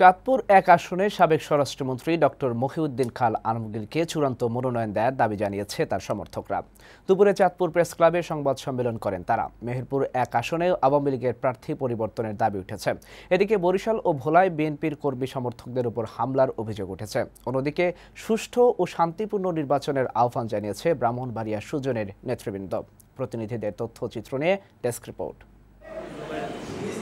চাঁদপুর এক আসনে সাবেক স্বরাষ্ট্রমন্ত্রী ডক্টর মহিউদ্দিন খাল আলমগীরকে চূড়ান্ত মনোনয়ন দেওয়ার দাবি জানিয়েছে তার সমর্থকরা। দুপুরে চাঁদপুর প্রেস ক্লাবে সংবাদ সম্মেলন করেন তারা। মেহেরপুর এক আসনে আওয়ামী লীগের প্রার্থী পরিবর্তনের দাবি উঠেছে। এদিকে বরিশাল ও ভোলায় বিএনপির কর্মী সমর্থকদের উপর হামলার অভিযোগ উঠেছে। অন্যদিকে সুষ্ঠু ও শান্তিপূর্ণ নির্বাচনের আহ্বান জানিয়েছে ব্রাহ্মণবাড়িয়া সুজনের নেতৃবৃন্দ। প্রতিনিধিদের তথ্যচিত্র নিয়ে ডেস্ক রিপোর্ট।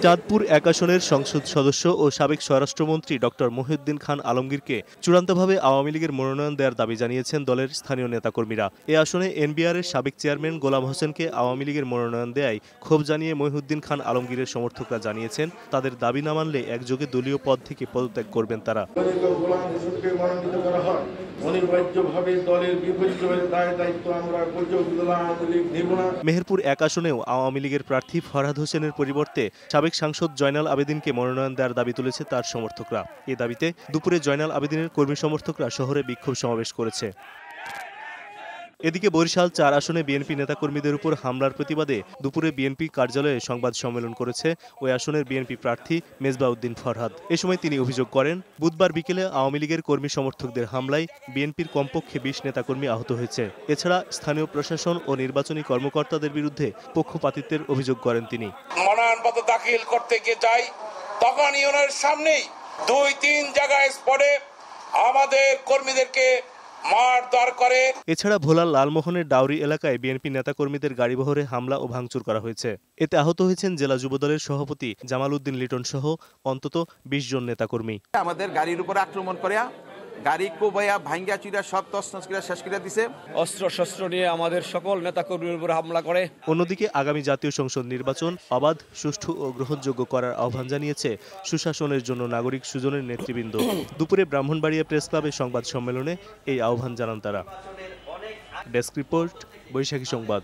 চাঁদপুর এক আসনের সংসদ সদস্য ও সাবেক স্বরাষ্ট্রমন্ত্রী ডক্টর মহিউদ্দিন খান আলমগীরকে চূড়ান্তভাবে আওয়ামী লীগের মনোনয়ন দেওয়ার দাবি জানিয়েছেন দলের স্থানীয় নেতাকর্মীরা। এ আসনে এনবিআরের সাবেক চেয়ারম্যান গোলাম হোসেনকে আওয়ামী লীগের মনোনয়ন দেয়ায় ক্ষোভ জানিয়ে মহিউদ্দিন খান আলমগীরের সমর্থকরা জানিয়েছেন তাদের দাবি না মানলে একযোগে দলীয় পদ থেকে পদত্যাগ করবেন তারা। দলের দায় দায়িত্ব আমরা আওয়ামী লীগ নিব না। মেহেরপুর এক আসনেও আওয়ামী লীগের প্রার্থী ফরহাদ হোসেনের পরিবর্তে সাবেক সাংসদ জয়নাল আবেদিনকে মনোনয়ন দেওয়ার দাবি তুলেছে তার সমর্থকরা। এ দাবিতে দুপুরে জয়নাল আবেদিনের কর্মী সমর্থকরা শহরে বিক্ষোভ সমাবেশ করেছে। এদিকে বরিশাল চার আসনে বিএনপি নেতাকর্মীদের উপর হামলার প্রতিবাদে দুপুরে বিএনপি কার্যালয়ে সংবাদ সম্মেলন করেছে ওই আসনের বিএনপি প্রার্থী মেজবাউদ্দিন ফরহাদ। এ সময় তিনি অভিযোগ করেন, বুধবার বিকেলে আওয়ামী লীগের কর্মী সমর্থকদের হামলায় বিএনপির কমপক্ষে বিশ নেতাকর্মী আহত হয়েছে। এছাড়া স্থানীয় প্রশাসন ও নির্বাচনী কর্মকর্তাদের বিরুদ্ধে পক্ষপাতিত্বের অভিযোগ করেন তিনি। মনোনয়নপত্র দাখিল করতে গিয়ে যাই, তখন ইউনিয়নের সামনেই দুই তিন জায়গায় স্পটে আমাদের কর্মীদেরকে মারধর করে। এছাড়া ভোলার লালমোহনের ডাউরি এলাকায় বিএনপি নেতাকর্মীদের গাড়িবহরে হামলা ও ভাঙচুর করা হয়েছে। এতে আহত হয়েছেন জেলা যুবদলের সভাপতি জামাল উদ্দিন লিটন সহ অন্তত বিশ জন নেতাকর্মী। আমাদের গাড়ির উপর আক্রমণ করিয়া গাড়ি কোবাইয়া ভাঙ্গা চুরা সব তছনছ করে শেষ করে দিছে। অস্ত্র শস্ত্র নিয়ে আমাদের সকল নেতাকর্মীর উপর হামলা করে। অন্যদিকে আগামী জাতীয় সংসদ নির্বাচন অবাধ সুষ্ঠু ও গ্রহণযোগ্য করার আহ্বান জানিয়েছে সুশাসনের জন্য নাগরিক সুজনের নেতৃবৃন্দ। দুপুরে ব্রাহ্মণবাড়িয়া প্রেস ক্লাবে সংবাদ সম্মেলনে এই আহ্বান জানান তারা। ডেস্ক রিপোর্ট বৈশাখী সংবাদ।